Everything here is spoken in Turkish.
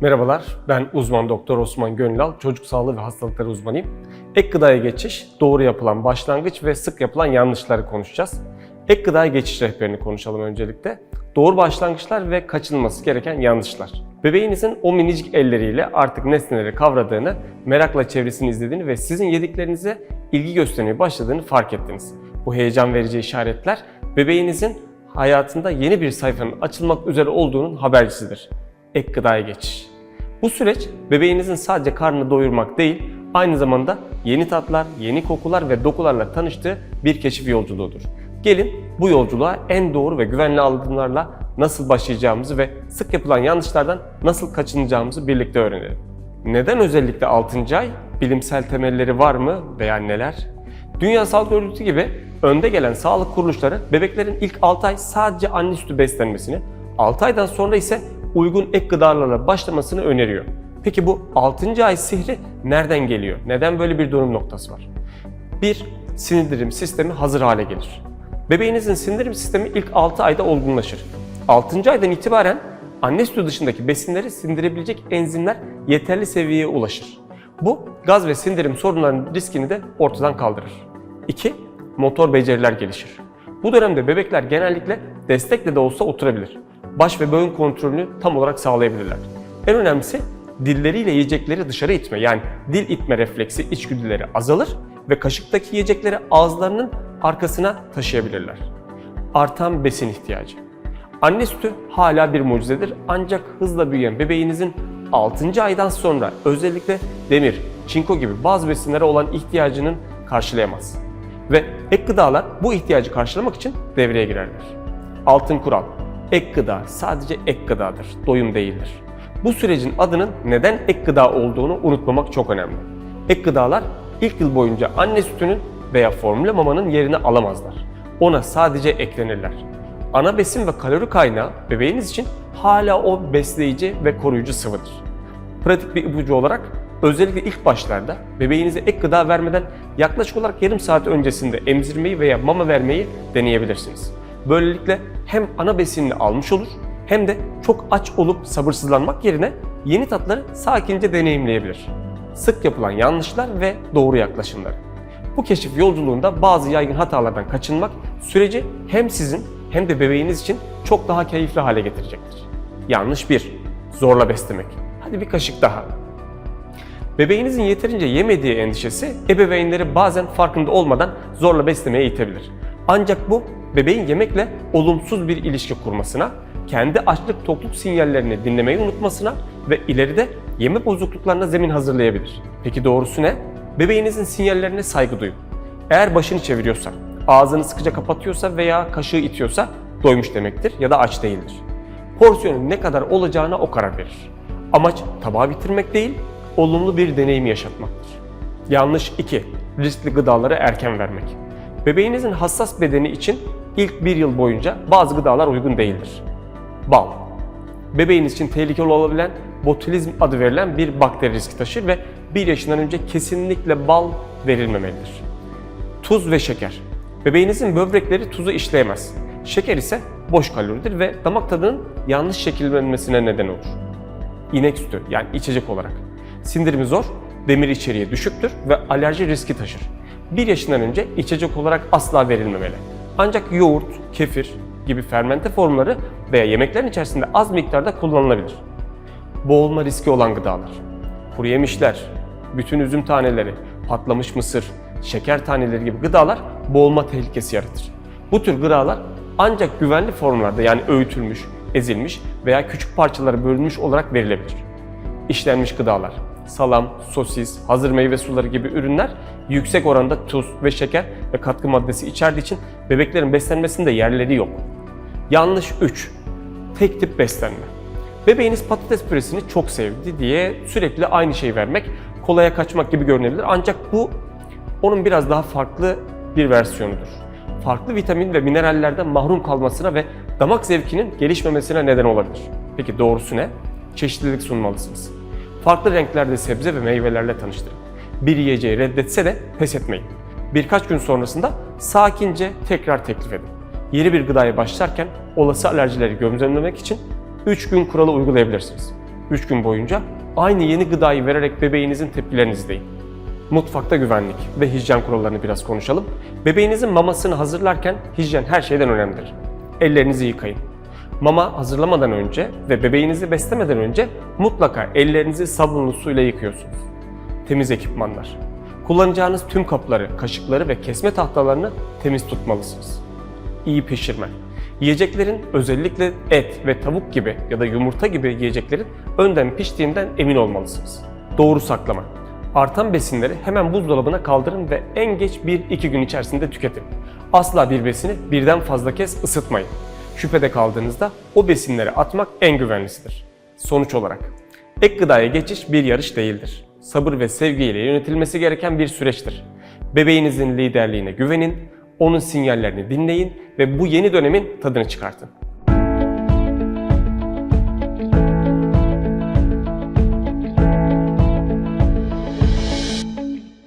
Merhabalar, ben uzman doktor Osman Gönlal, çocuk sağlığı ve hastalıkları uzmanıyım. Ek gıdaya geçiş, doğru yapılan başlangıç ve sık yapılan yanlışları konuşacağız. Ek gıdaya geçiş rehberini konuşalım öncelikle. Doğru başlangıçlar ve kaçınılması gereken yanlışlar. Bebeğinizin o minicik elleriyle artık nesneleri kavradığını, merakla çevresini izlediğini ve sizin yediklerinize ilgi göstermeye başladığını fark ettiniz. Bu heyecan verici işaretler bebeğinizin hayatında yeni bir sayfanın açılmak üzere olduğunun habercisidir. Ek gıdaya geçiş. Bu süreç bebeğinizin sadece karnını doyurmak değil, aynı zamanda yeni tatlar, yeni kokular ve dokularla tanıştığı bir keşif yolculuğudur. Gelin bu yolculuğa en doğru ve güvenli adımlarla nasıl başlayacağımızı ve sık yapılan yanlışlardan nasıl kaçınacağımızı birlikte öğrenelim. Neden özellikle 6. ay? Bilimsel temelleri var mı veya neler? Dünya Sağlık Örgütü gibi önde gelen sağlık kuruluşları bebeklerin ilk 6 ay sadece anne sütü beslenmesini, 6 aydan sonra ise uygun ek gıdalarla başlamasını öneriyor. Peki bu 6. ay sihri nereden geliyor? Neden böyle bir dönüm noktası var? 1. Sindirim sistemi hazır hale gelir. Bebeğinizin sindirim sistemi ilk 6 ayda olgunlaşır. 6. aydan itibaren anne sütü dışındaki besinleri sindirebilecek enzimler yeterli seviyeye ulaşır. Bu gaz ve sindirim sorunlarının riskini de ortadan kaldırır. 2. Motor beceriler gelişir. Bu dönemde bebekler genellikle destekle de olsa oturabilir. Baş ve boyun kontrolünü tam olarak sağlayabilirler. En önemlisi dilleriyle yiyecekleri dışarı itme yani dil itme refleksi içgüdüleri azalır ve kaşıktaki yiyecekleri ağızlarının arkasına taşıyabilirler. Artan besin ihtiyacı. Anne sütü hala bir mucizedir ancak hızla büyüyen bebeğinizin 6. aydan sonra özellikle demir, çinko gibi bazı besinlere olan ihtiyacının karşılayamaz. Ve ek gıdalar bu ihtiyacı karşılamak için devreye girerler. Altın kural, ek gıda sadece ek gıdadır, doyum değildir. Bu sürecin adının neden ek gıda olduğunu unutmamak çok önemli. Ek gıdalar ilk yıl boyunca anne sütünün veya formüle mamanın yerini alamazlar. Ona sadece eklenirler. Ana besin ve kalori kaynağı bebeğiniz için hala o besleyici ve koruyucu sıvıdır. Pratik bir ipucu olarak özellikle ilk başlarda bebeğinize ek gıda vermeden yaklaşık olarak yarım saat öncesinde emzirmeyi veya mama vermeyi deneyebilirsiniz. Böylelikle hem ana besinini almış olur hem de çok aç olup sabırsızlanmak yerine yeni tatları sakince deneyimleyebilir. Sık yapılan yanlışlar ve doğru yaklaşımlar. Bu keşif yolculuğunda bazı yaygın hatalardan kaçınmak süreci hem sizin hem de bebeğiniz için çok daha keyifli hale getirecektir. Yanlış 1. Zorla beslemek. Hadi bir kaşık daha. Bebeğinizin yeterince yemediği endişesi ebeveynleri bazen farkında olmadan zorla beslemeye itebilir. Ancak bu bebeğin yemekle olumsuz bir ilişki kurmasına, kendi açlık tokluk sinyallerini dinlemeyi unutmasına ve ileride yeme bozukluklarına zemin hazırlayabilir. Peki doğrusu ne? Bebeğinizin sinyallerine saygı duyun. Eğer başını çeviriyorsa, ağzını sıkıca kapatıyorsa veya kaşığı itiyorsa doymuş demektir ya da aç değildir. Porsiyonun ne kadar olacağına o karar verir. Amaç tabağı bitirmek değil, olumlu bir deneyim yaşatmaktır. Yanlış 2. Riskli gıdaları erken vermek. Bebeğinizin hassas bedeni için ilk bir yıl boyunca bazı gıdalar uygun değildir. Bal. Bebeğiniz için tehlikeli olabilen botulizm adı verilen bir bakteri riski taşır ve 1 yaşından önce kesinlikle bal verilmemelidir. Tuz ve şeker. Bebeğinizin böbrekleri tuzu işleyemez. Şeker ise boş kaloridir ve damak tadının yanlış şekillenmesine neden olur. İnek sütü yani içecek olarak. Sindirimi zor, demir içeriği düşüktür ve alerji riski taşır. 1 yaşından önce içecek olarak asla verilmemeli. Ancak yoğurt, kefir gibi fermente formları veya yemeklerin içerisinde az miktarda kullanılabilir. Boğulma riski olan gıdalar. Kuru yemişler, bütün üzüm taneleri, patlamış mısır, şeker taneleri gibi gıdalar boğulma tehlikesi yaratır. Bu tür gıdalar ancak güvenli formlarda yani öğütülmüş, ezilmiş veya küçük parçalara bölünmüş olarak verilebilir. İşlenmiş gıdalar, salam, sosis, hazır meyve suları gibi ürünler yüksek oranda tuz ve şeker ve katkı maddesi içerdiği için bebeklerin beslenmesinde yerleri yok. Yanlış 3. Tek tip beslenme. Bebeğiniz patates püresini çok sevdi diye sürekli aynı şeyi vermek kolaya kaçmak gibi görünebilir. Ancak bu onun biraz daha farklı bir versiyonudur. Farklı vitamin ve minerallerden mahrum kalmasına ve damak zevkinin gelişmemesine neden olabilir. Peki doğrusu ne? Çeşitlilik sunmalısınız. Farklı renklerde sebze ve meyvelerle tanıştırın. Bir yiyeceği reddetse de pes etmeyin. Birkaç gün sonrasında sakince tekrar teklif edin. Yeni bir gıdaya başlarken olası alerjileri gözlemlemek için 3 gün kuralı uygulayabilirsiniz. 3 gün boyunca aynı yeni gıdayı vererek bebeğinizin tepkilerini izleyin. Mutfakta güvenlik ve hijyen kurallarını biraz konuşalım. Bebeğinizin mamasını hazırlarken hijyen her şeyden önemlidir. Ellerinizi yıkayın. Mama hazırlamadan önce ve bebeğinizi beslemeden önce mutlaka ellerinizi sabunlu suyla yıkıyorsunuz. Temiz ekipmanlar. Kullanacağınız tüm kapları, kaşıkları ve kesme tahtalarını temiz tutmalısınız. İyi pişirme. Yiyeceklerin özellikle et ve tavuk gibi ya da yumurta gibi yiyeceklerin önden piştiğinden emin olmalısınız. Doğru saklama. Artan besinleri hemen buzdolabına kaldırın ve en geç 1-2 gün içerisinde tüketin. Asla bir besini birden fazla kez ısıtmayın. Şüphede kaldığınızda o besinleri atmak en güvenlisidir. Sonuç olarak ek gıdaya geçiş bir yarış değildir. Sabır ve sevgiyle yönetilmesi gereken bir süreçtir. Bebeğinizin liderliğine güvenin, onun sinyallerini dinleyin ve bu yeni dönemin tadını çıkartın.